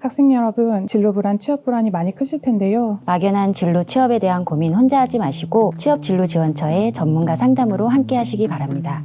학생 여러분, 진로 불안, 취업 불안이 많이 크실 텐데요. 막연한 진로 취업에 대한 고민 혼자 하지 마시고 취업 진로 지원처의 전문가 상담으로 함께 하시기 바랍니다.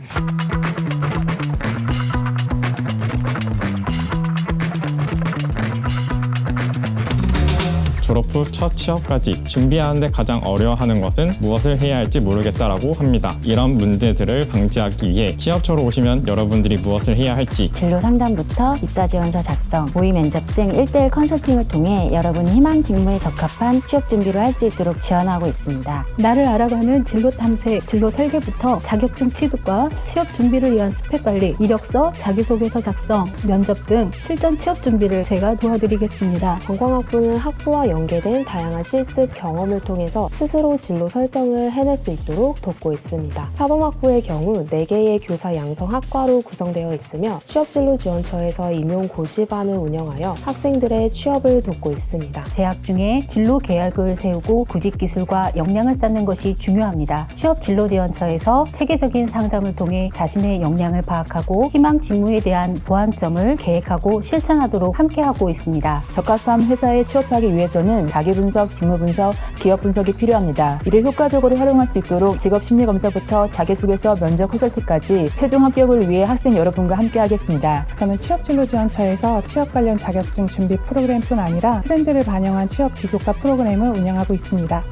졸업 후 첫 취업까지 준비하는데 가장 어려워하는 것은 무엇을 해야 할지 모르겠다라고 합니다. 이런 문제들을 방지하기 위해 취업처로 오시면 여러분들이 무엇을 해야 할지 진로 상담부터 입사 지원서 작성, 모의 면접 등 1대1 컨설팅을 통해 여러분이 희망 직무에 적합한 취업 준비를 할 수 있도록 지원하고 있습니다. 나를 알아가는 진로 탐색, 진로 설계부터 자격증 취득과 취업 준비를 위한 스펙 관리, 이력서, 자기소개서 작성, 면접 등 실전 취업 준비를 제가 도와드리겠습니다. 관광학부는 학부와 연계된 다양한 실습 경험을 통해서 스스로 진로 설정을 해낼 수 있도록 돕고 있습니다. 사범학부의 경우 4개의 교사 양성 학과로 구성되어 있으며 취업진로 지원처에서 임용 고시반을 운영하여 학생들의 취업을 돕고 있습니다. 재학 중에 진로 계획을 세우고 구직 기술과 역량을 쌓는 것이 중요합니다. 취업 진로 지원처에서 체계적인 상담을 통해 자신의 역량을 파악하고 희망 직무에 대한 보완점을 계획하고 실천하도록 함께하고 있습니다. 적합한 회사에 취업하기 위해서는 자기 분석, 직무 분석, 기업 분석이 필요합니다. 이를 효과적으로 활용할 수 있도록 직업 심리 검사부터 자기소개서, 면접 컨설팅까지 최종 합격을 위해 학생 여러분과 함께하겠습니다. 저는 취업 진로 지원처에서 취업 관련 자격증 준비 프로그램뿐 아니라 트렌드를 반영한 취업 비교과 프로그램을 운영하고 있습니다.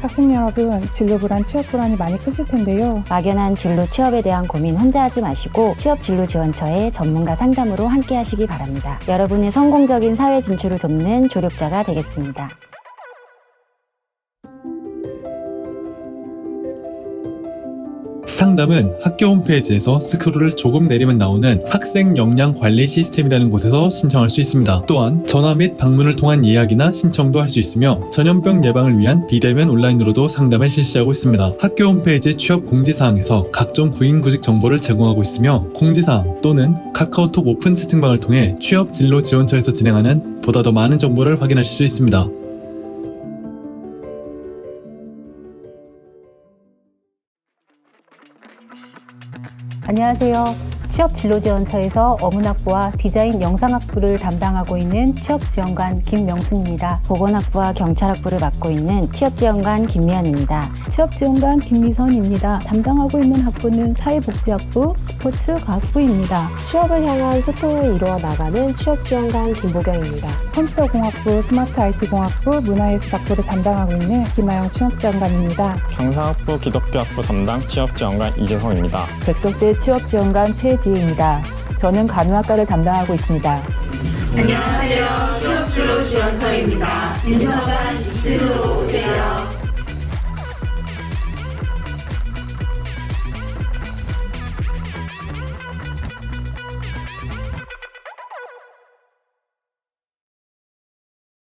학생 여러분, 진로 불안, 취업 불안이 많이 크실 텐데요. 막연한 진로 취업에 대한 고민 혼자 하지 마시고 취업 진로 지원처의 전문가 상담으로 함께 하시기 바랍니다. 여러분의 성공적인 사회 진출을 돕는 조력자가 되겠습니다. 상담은 학교 홈페이지에서 스크롤을 조금 내리면 나오는 학생 역량 관리 시스템이라는 곳에서 신청할 수 있습니다. 또한 전화 및 방문을 통한 예약이나 신청도 할 수 있으며 전염병 예방을 위한 비대면 온라인으로도 상담을 실시하고 있습니다. 학교 홈페이지 취업 공지사항에서 각종 구인 구직 정보를 제공하고 있으며 공지사항 또는 카카오톡 오픈 채팅방을 통해 취업 진로 지원처에서 진행하는 보다 더 많은 정보를 확인하실 수 있습니다. 안녕하세요. 취업 진로 지원처에서 어문학부와 디자인 영상학부를 담당하고 있는 취업 지원관 김명순입니다. 보건학부와 경찰학부를 맡고 있는 취업지원관 김미연입니다. 취업지원관 김미선입니다. 담당하고 있는 학부는 사회복지학부, 스포츠 과학부입니다. 취업을 향한 소통을 이루어 나가는 취업지원관 김보경입니다. 컴퓨터공학부, 스마트 IT공학부, 문화예술학부를 담당하고 있는 김하영 취업지원관입니다. 경상학부 기독교학부 담당 취업지원관 이재성입니다. 백석대 취업지원관 최 지혜입니다. 저는 간호학과를 담당하고 있습니다. 안녕하세요. 취업진로 지원처입니다. 인서관 2층으로 오세요.